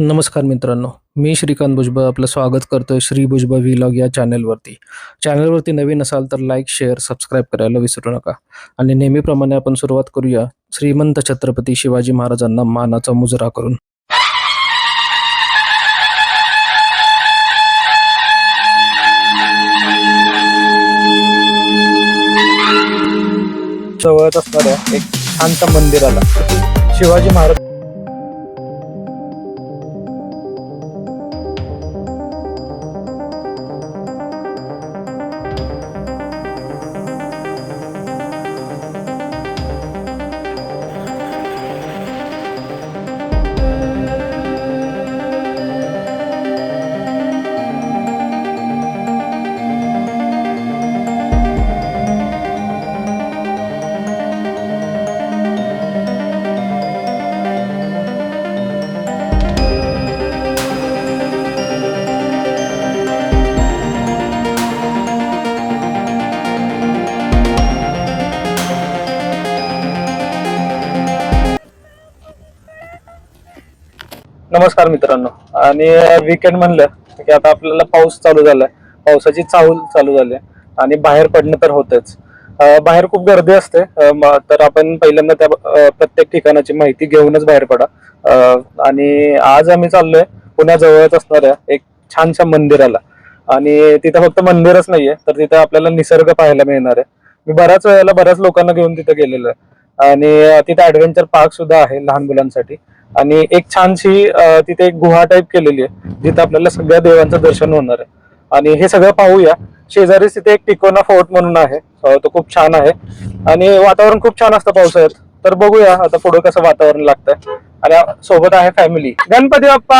नमस्कार मित्रांनो मी श्रीकांत भुजबळ आपलं स्वागत करतोय श्री भुजबळ व्लॉग या चॅनलवरती चॅनलवरती नवीन असाल तर लाईक शेअर सबस्क्राईब करायला विसरू नका. आणि नेहमीप्रमाणे आपण सुरुवात करूया श्रीमंत छत्रपती शिवाजी महाराजांना मानाचा मुजरा करून. जवळच असणाऱ्या एक शांत मंदिराला शिवाजी महाराज नमस्कार मित्रांनो. आणि विकेंड म्हणलं की आता आपल्याला पाऊस चालू झालाय. पावसाची चाहूल चालू झाली आहे. आणि बाहेर पडणं तर होतच. बाहेर खूप गर्दी असते. तर आपण पहिल्यांदा त्या प्रत्येक ठिकाणाची माहिती घेऊनच बाहेर पडा. आणि आज आम्ही चाललोय पुण्याजवळच असणाऱ्या एक छानशा मंदिराला. आणि तिथं फक्त मंदिरच नाहीये तर तिथं आपल्याला निसर्ग पाहायला मिळणार आहे. मी बऱ्याच वेळेला बऱ्याच लोकांना घेऊन तिथं गेलेलो आहे. आणि तिथं ऍडव्हेंचर पार्क सुद्धा आहे लहान मुलांसाठी. आणि एक छानशी तिथे एक गुहा टाईप केलेली आहे जिथं आपल्याला सगळ्या देवांचं दर्शन होणार आहे. आणि हे सगळं पाहूया. शेजारीच तिथे एक टिकोना फोर्ट म्हणून आहे. तो खूप छान आहे. आणि वातावरण खूप छान असतं पावसाळ्यात. तर बघूया आता पुढे कसं वातावरण लागतंय. आणि सोबत आहे फॅमिली गणपती बाप्पा!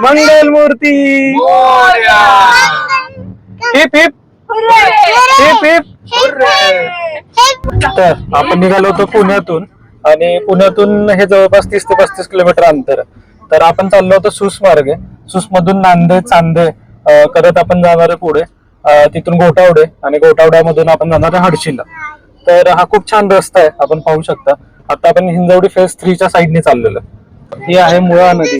मंगल मूर्ती हिप हिप! Heap heap! तर आपण निघालो होतो पुण्यातून. आणि पुण्यातून हे जवळपास तीस ते पस्तीस किलोमीटर अंतर. तर आपण चाललो होतो सुस मार्गे. सुस मधून नांदे चांदे करत आपण जाणार आहे पुढे. तिथून गोटावडे आणि गोटावड्यामधून आपण जाणार आहे हडशीला. तर हा खूप छान रस्ता आहे आपण पाहू शकता. आता आपण हिंजवडी फेज थ्रीच्या साईडने चाललेलो. ही आहे मुळा नदी.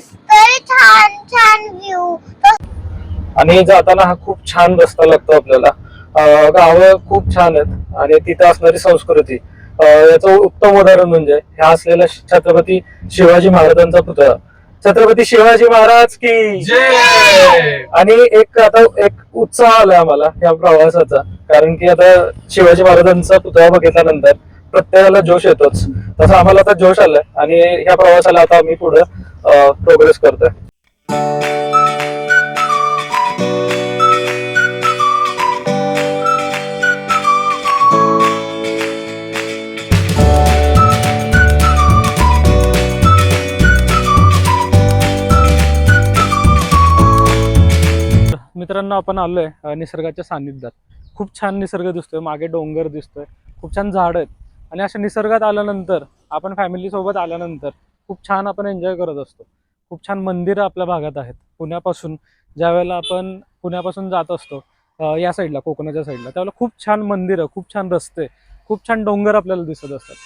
आणि जाताना हा खूप छान रस्ता लागतो आपल्याला. गावं खूप छान आहेत. आणि तिथं असणारी संस्कृती. याचं उत्तम उदाहरण म्हणजे ह्या असलेला छत्रपती शिवाजी महाराजांचा पुतळा. छत्रपती शिवाजी महाराज की आणि एक आता एक उत्साह आलाय आम्हाला या प्रवासाचा. कारण की आता शिवाजी महाराजांचा पुतळा बघितल्यानंतर प्रत्येकाला जोश येतोच. तसं आम्हाला आता जोश आलाय आणि ह्या प्रवासाला आता आम्ही पुढे प्रोग्रेस करतोय. मित्रांनो आपण आलोय निसर्गाच्या सानिध्यात खूप छान निसर्ग दिसतोय मागे डोंगर दिसतोय खूप छान झाड आहेत. आणि अशा निसर्गात आल्यानंतर आपण फॅमिली सोबत आल्यानंतर खूप छान आपण एन्जॉय करत असतो. खूप छान मंदिरं आपल्या भागात आहेत. पुण्यापासून ज्या वेळेला आपण पुण्यापासून जात असतो या साईडला कोकणाच्या साईडला त्यावेळेला खूप छान मंदिरं खूप छान रस्ते खूप छान डोंगर आपल्याला दिसत असतात.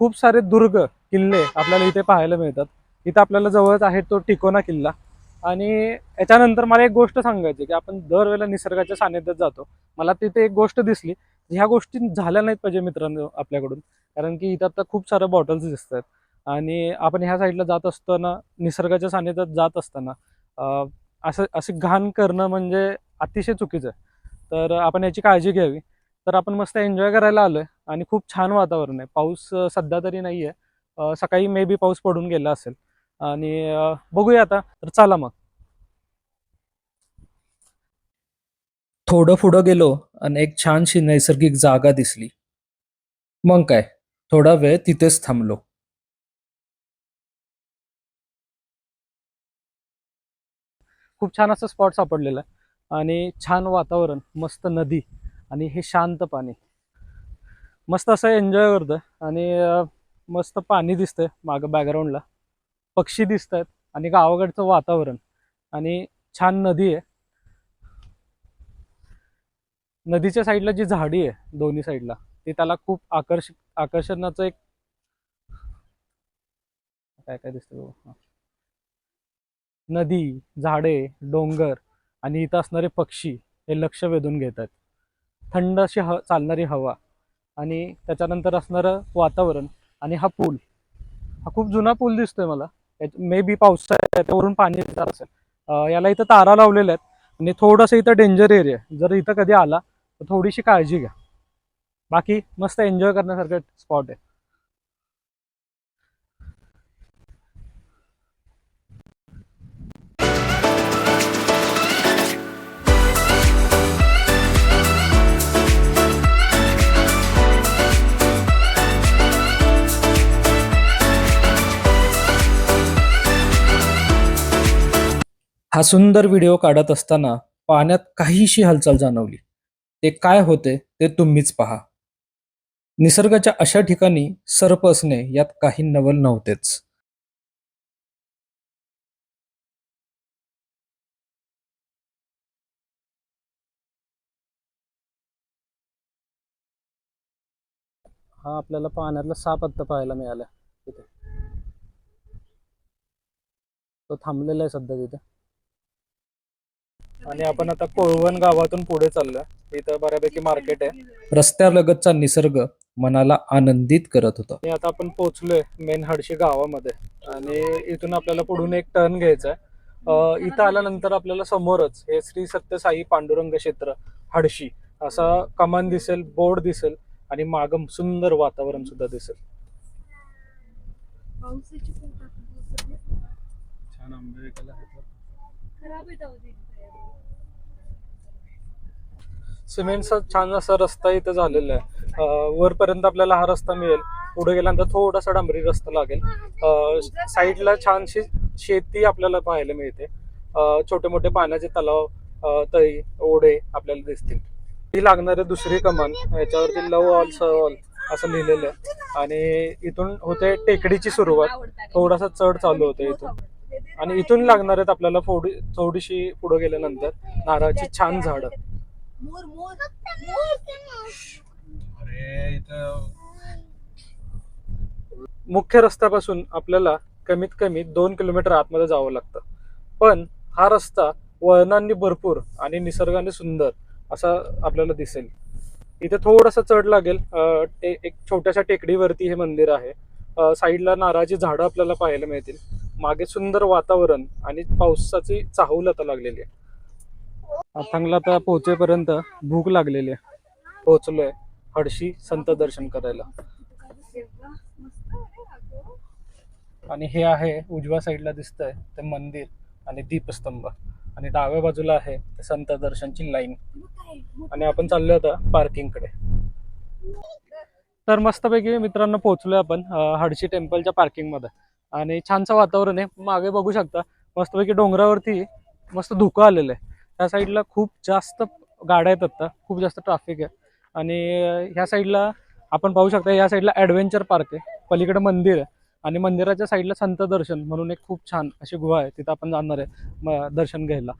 खूप सारे दुर्ग किल्ले आपल्याला इथे पाहायला मिळतात. इथं आपल्याला जवळच आहे तो टिकोना किल्ला. आणि याच्यानंतर मला एक गोष्ट सांगायची की आपण दरवेळेला निसर्गाच्या सानिध्यात जातो. मला तिथे एक गोष्ट दिसली. ह्या गोष्टी झाल्या नाहीत पाहिजे मित्रांनो आपल्याकडून. कारण की इथं आता खूप साऱ्या बॉटल्स दिसत आहेत आणि आपण ह्या साईडला जात असताना निसर्गाच्या सानिध्यात जात असताना असं असं घाण करणं म्हणजे अतिशय चुकीचं आहे. तर आपण याची काळजी घ्यावी. तर आपण मस्त एन्जॉय करायला आलो आहे आणि खूप छान वातावरण आहे. पाऊस सध्या तरी नाही आहे सकाळी मे बी पाऊस पडून गेला असेल. आणि बघूया आता. तर चला मग. थोडं पुढं गेलो आणि एक छानशी नैसर्गिक जागा दिसली. मग काय? थोडा वेळ तिथेच थांबलो. खूप छान असं स्पॉट सापडलेलं आहे. आणि छान वातावरण मस्त नदी आणि हे शांत पाणी. मस्त असं एन्जॉय करतोय. आणि मस्त पाणी दिसतंय मागं बॅकग्राऊंडला पक्षी दिसत आहेत आणि गावाकडचं वातावरण. आणि छान नदी आहे. नदीच्या साईडला जी झाडी आहे दोन्ही साईडला ती त्याला खूप आकर्ष आकर्षणाचं एक काय काय दिसतं नदी झाडे डोंगर आणि इथं असणारे पक्षी हे लक्ष वेधून घेत आहेत थंड अशी ह चालणारी हवा आणि त्याच्यानंतर असणारं वातावरण आणि हा पूल. हा खूप जुना पूल दिसतोय मला. मे बी पावसाळ्यात त्यावरून पाणी येणार असेल. याला इथं तारा लावलेल्या आहेत आणि थोडंसं इथं डेंजर एरिया आहे. जर इथं कधी आला तर थोडीशी काळजी घ्या. बाकी मस्त एन्जॉय करण्यासारखं स्पॉट आहे. हा सुंदर व्हिडिओ काढत असताना पाण्यात काहीशी हालचाल जाणवली. ते काय होते ते तुम्हीच पहा. निसर्गाच्या अशा ठिकाणी सर्प असणे यात काही नवल नव्हतेच. हा आपल्याला पाण्यातला साप आत्ता पाहायला मिळाला. तिथे तो थांबलेला आहे सध्या तिथे. आणि आपण आता कोळवण गावातून पुढे चाललोय. इथं बऱ्यापैकी मार्केट आहे. रस्त्यालगतचा निसर्ग मनाला आनंदित करत होता. आणि आता आपण पोहोचलोय मेन हडशी गावामध्ये. आणि इथून आपल्याला पुढून एक टर्न घ्यायचा आहे इथं आल्यानंतर आपल्याला समोरच हे श्री सत्यसाई पांडुरंग क्षेत्र हडशी असा कमान दिसेल बोर्ड दिसेल आणि मागं सुंदर वातावरण सुद्धा दिसेल. छान आंबे खराब सिमेंटचा छान असा रस्ता इथं झालेला आहे. वरपर्यंत आपल्याला हा रस्ता मिळेल. पुढे गेल्यानंतर थोडासा डांबरी रस्ता लागेल. साईडला छानशी शेती आपल्याला पाहायला मिळते. छोटे मोठे पाण्याचे तलाव तळी ओढे आपल्याला दिसतील. ही लागणारे दुसरी कमान याच्यावरती लव ऑल स ऑल असं लिहिलेलं आहे. आणि इथून होते टेकडीची सुरुवात. थोडासा चढ चालू होते इथून. आणि इथून लागणार आहेत आपल्याला थोडी थोडीशी पुढे गेल्यानंतर नारळाची छान झाडं. मोर मोर मुख्य रस्त्यापासून आपल्याला कमीत कमी दोन किलोमीटर आतमध्ये जावं लागतं. पण हा रस्ता वळणांनी भरपूर आणि निसर्गाने सुंदर असा आपल्याला दिसेल. इथे थोडंसं चढ लागेल. ते एक छोट्याशा टेकडीवरती हे मंदिर आहे. साईडला नारळाची झाडं आपल्याला पाहायला मिळतील. मागे सुंदर वातावरण आणि पावसाची चाहूल आता लागलेली आहे. अथांगला आता पोहोचेपर्यंत भूक लागलेली आहे. पोहोचलोय हडशी संत दर्शन करायला. आणि हे आहे उजव्या साईडला दिसतंय ते मंदिर आणि दीपस्तंभ. आणि डाव्या बाजूला आहे ते संत दर्शनची लाईन. आणि आपण चाललो आता पार्किंगकडे तर मस्तपैकी मित्रांनो पोहोचलोय आपण हडशी टेम्पलच्या पार्किंगमध्ये आणि छानसं वातावरण आहे. मागे बघू शकता मस्तपैकी डोंगरावरती मस्त धुकं आलेलं आहे. ह्या साईडला खूप जास्त गाड्या आहेत आत्ता खूप जास्त ट्रॅफिक आहे. आणि ह्या साईडला आपण पाहू शकता ह्या साईडला ॲडव्हेंचर पार्क आहे. पलीकडे मंदिर आहे. आणि मंदिराच्या साईडला संत दर्शन म्हणून एक खूप छान अशी गुहा आहे. तिथं आपण जाणार आहे म- दर्शन घ्यायला.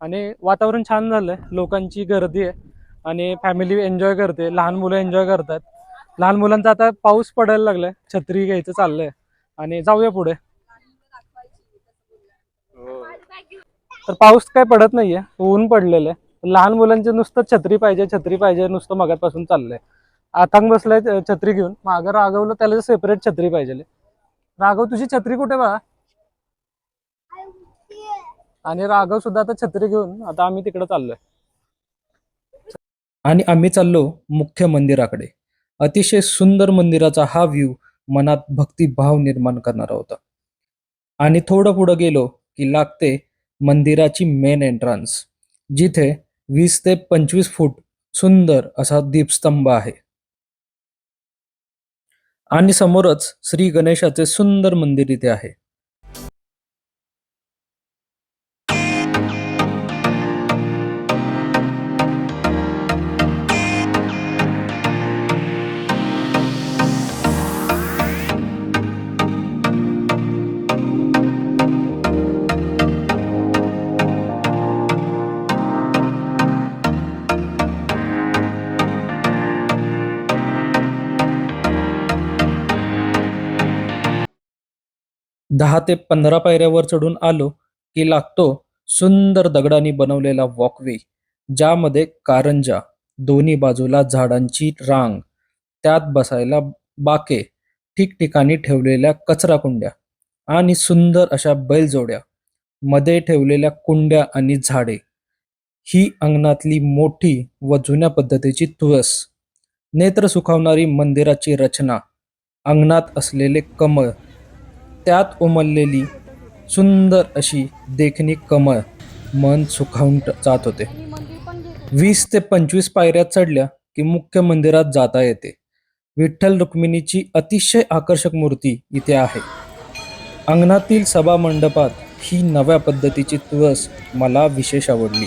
आणि वातावरण छान झालं आहे लोकांची गर्दी आहे. आणि फॅमिली एन्जॉय करते. लहान मुलं एन्जॉय करतात. लहान मुलांचा आता पाऊस पडायला लागलाय. छत्री घ्यायचं चाललंय. आणि जाऊया पुढे. हो. तर पाऊस काय पडत नाहीये ऊन पडलेलं आहे लहान मुलांचे नुसतं छत्री पाहिजे छत्री पाहिजे नुसतं मगापासून चाललंय. आथांग बसलाय छत्री घेऊन. मागं रागवलं त्याला सेपरेट छत्री पाहिजे राघव तुझी छत्री कुठे बा आणि राघव सुद्धा आता छत्री घेऊन आता आम्ही तिकडे चाललोय. आणि आम्ही चाललो मुख्य मंदिराकडे. अतिशय सुंदर मंदिराचा हा व्ह्यू मनात भक्तिभाव निर्माण करणारा होता. आणि थोडं पुढं गेलो की लागते मंदिराची मेन एंट्रन्स जिथे वीस ते पंचवीस फूट सुंदर असा दीपस्तंभ आहे. आणि समोरच श्री गणेशाचे सुंदर मंदिर इथे आहे. दहा ते पंधरा पायऱ्यावर चढून आलो की लागतो सुंदर दगडांनी बनवलेला वॉकवे ज्यामध्ये कारंजा दोन्ही बाजूला झाडांची रांग त्यात बसायला बाके ठिकठिकाणी ठेवलेल्या कचरा कुंड्या आणि सुंदर अशा बैलजोड्या मध्ये ठेवलेल्या कुंड्या आणि झाडे. ही अंगणातली मोठी व जुन्या पद्धतीची तुळस नेत्र सुखावणारी मंदिराची रचना अंगणात असलेले कमळ त्यात उमललेली सुंदर अशी देखणी कमळ मन सुखावून जात होते. वीस ते पंचवीस पायऱ्या चढल्या की मुख्य मंदिरात जाता येते. विठ्ठल रुक्मिणीची अतिशय आकर्षक मूर्ती इथे आहे. अंगणातील सभा मंडपात ही नव्या पद्धतीची तुळस मला विशेष आवडली.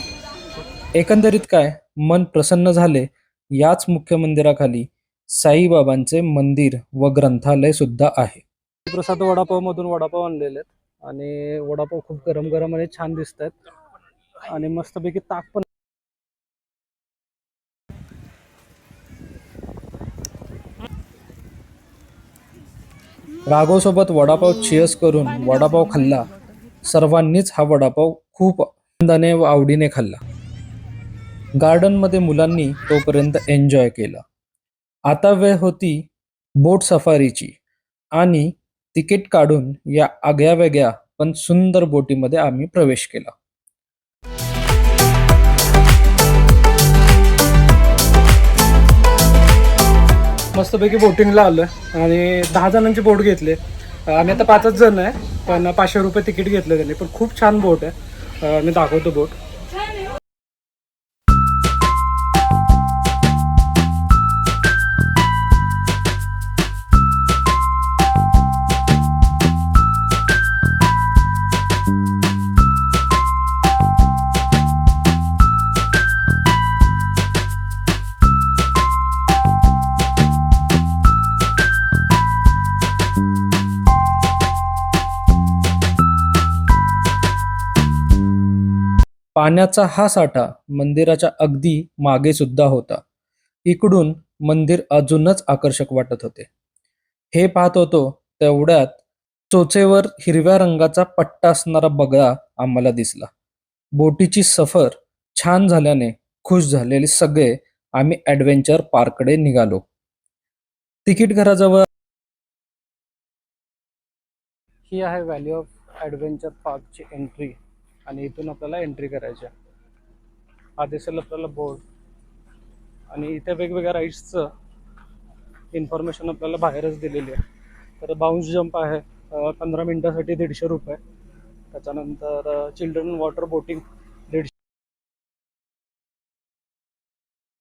एकंदरीत काय मन प्रसन्न झाले याच मुख्य मंदिराखाली साईबाबांचे मंदिर व ग्रंथालय सुद्धा आहे. प्रसाद वडापाव मधून वडापाव आणलेले आहेत. आणि वडापाव खूप गरम गरम आणि छान दिसत आहेत आणि मस्तपैकी ताक पण राघवसोबत वडापाव चिअर्स करून वडापाव खाल्ला. सर्वांनीच हा वडापाव खूप आनंदाने व आवडीने खाल्ला. गार्डनमध्ये मुलांनी तोपर्यंत एन्जॉय केला. आता वेळ होती बोट सफारीची आणि तिकीट काढून या आगळ्या वेगळ्या पण सुंदर बोटीमध्ये आम्ही प्रवेश केला. मस्तपैकी बोटिंगला आलोय आणि दहा जणांची बोट घेतली. आम्ही आता पाचच जण आहे पण पाचशे रुपये तिकीट घेतलं त्यांनी. पण खूप छान बोट आहे. मी दाखवतो बोट पाण्याचा हा साठा मंदिराच्या अगदी मागे सुद्धा होता. इकडून मंदिर अजूनच आकर्षक वाटत होते. हे पाहत होतो तेवढ्यात चोचेवर हिरव्या रंगाचा पट्टा असणारा बगळा आम्हाला दिसला. बोटीची सफर छान झाल्याने खुश झालेले सगळे आम्ही ॲडव्हेंचर पार्ककडे निघालो. तिकीट घराजवळ ही आहे व्हॅली ऑफ ॲडव्हेंचर पार्कची एंट्री आणि इथून आपल्याला एंट्री करायची आहे. हा दिसेल आपल्याला बोर्ड आणि इथे वेगवेगळ्या राईड्सचं इन्फॉर्मेशन आपल्याला बाहेरच दिलेली आहे. तर बाउन्स जंप आहे पंधरा मिनिटासाठी दीडशे रुपये. त्याच्यानंतर चिल्ड्रन वॉटर बोटिंग दीडशे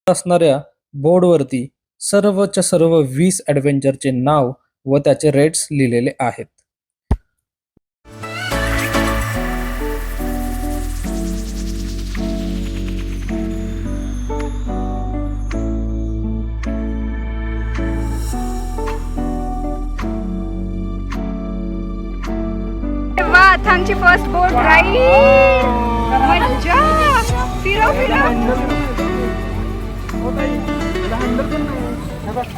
असणाऱ्या बोर्डवरती सर्वच्या सर्व वीस ॲडव्हेंचरचे नाव व त्याचे रेट्स लिहिलेले आहेत. थांबची फर्स्ट बोट राईड मज्जा फिरव फिरव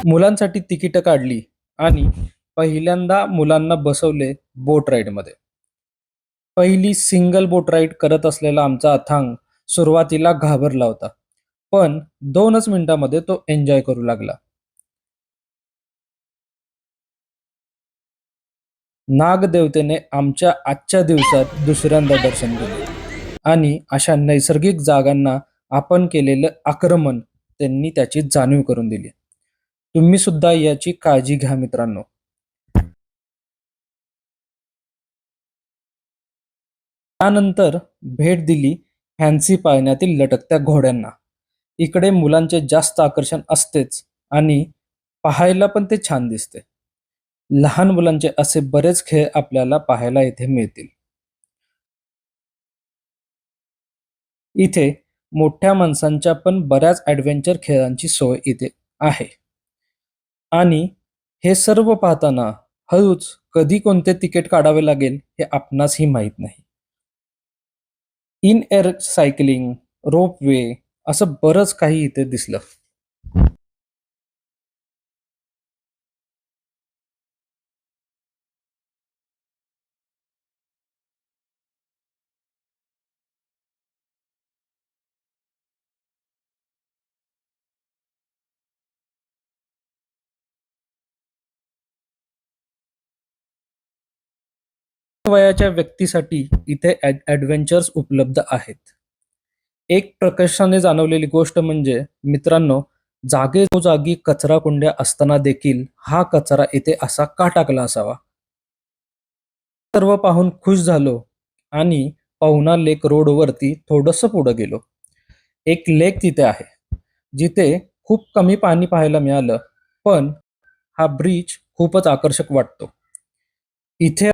मुलांसाठी तिकीट काढली आणि पहिल्यांदा मुलांना बसवले बोट राईडमध्ये पहिली सिंगल बोट राईड करत असलेला आमचा अथांग सुरुवातीला घाबरला होता पण दोनच मिनिटामध्ये तो एन्जॉय करू लागला. नागदेवतेने आमच्या आजच्या दिवसात दुसऱ्यांदा दर्शन दिले आणि अशा नैसर्गिक जागांना आपण केलेलं आक्रमण त्यांनी त्याची जाणीव करून दिली. तुम्ही सुद्धा याची काळजी घ्या मित्रांनो. त्यानंतर भेट दिली फॅन्सी पाळण्यातील लटकत्या घोड्यांना. इकडे मुलांचे जास्त आकर्षण असतेच आणि पाहायला पण ते छान दिसते. लहान मुलांचे असे बरेच खेळ आपल्याला पाहायला इथे मिळतील. इथे मोठ्या माणसांच्या पण बऱ्याच ॲडव्हेंचर खेळांची सोय इथे आहे. आणि हे सर्व पाहताना हळूच कधी कोणते तिकीट काढावे लागेल हे आपणासही माहीत नाही. इन एअर सायकलिंग रोपवे असं बरंच काही इथे दिसलं. वयाच्या व्यक्तीसाठी इथे ॲडव्हेंचर्स उपलब्ध आहेत. एक प्रकर्षाने जाणवलेली गोष्ट म्हणजे मित्रांनो जागेजागी कचरा कुंड्या असताना देखील हा कचरा इथे असा का टाकला असावा? सर्व पाहून खुश झालो आणि पवना लेक रोडवरती थोडंसं पुढं गेलो. एक लेक तिथे आहे जिथे खूप कमी पाणी पाहायला मिळालं पण हा ब्रिज खूपच आकर्षक वाटतो. इथे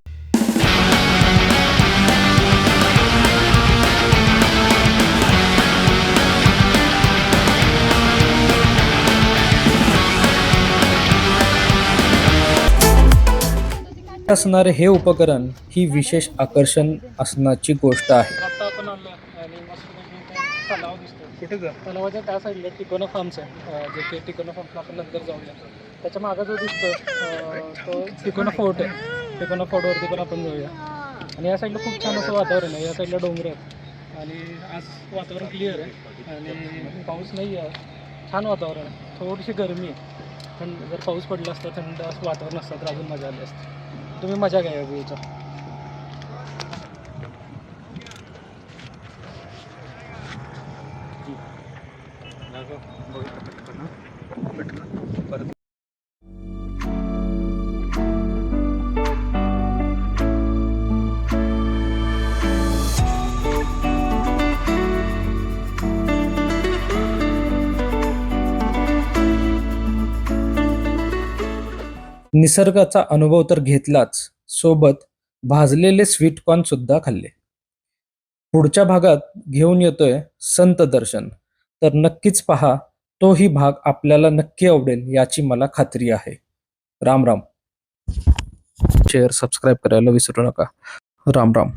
असणारे हे उपकरण ही विशेष आकर्षण असण्याची गोष्ट आहे. आता आपण आलो आणि मस्त तलाव दिसतो कुठे जा तलावाच्या त्या साईडला टिकोना फार्म्स आहे. अं, जे की टिकोना फार्मला आपण नंतर जाऊया. त्याच्यामागे जो दिसतो अं, तो टिकोना फोर्ट आहे. टिकोना फोर्टवरती पण आपण जाऊया. आणि या साईडला खूप छान असं वातावरण आहे. या साईडला डोंगर आहेत. आणि आज वातावरण क्लिअर आहे. आणि पाऊस नाही आहे. छान वातावरण आहे. थोडीशी गरमी आहे. पण जर पाऊस पडला असता थंड असं वातावरण असतं तर अजून मजा आली असते. तुम्ही मजा घ्या व्ह्यूचा निसर्गाचा अनुभव तर घेतलाच. सोबत भाजलेले स्वीटकॉर्न सुद्धा खाल्ले. पुढच्या भागात घेऊन येतोय संत दर्शन. तर नक्कीच पहा तोही भाग आपल्याला नक्की आवडेल याची मला खात्री आहे. राम राम. शेअर सबस्क्राईब करायला विसरू नका. राम राम.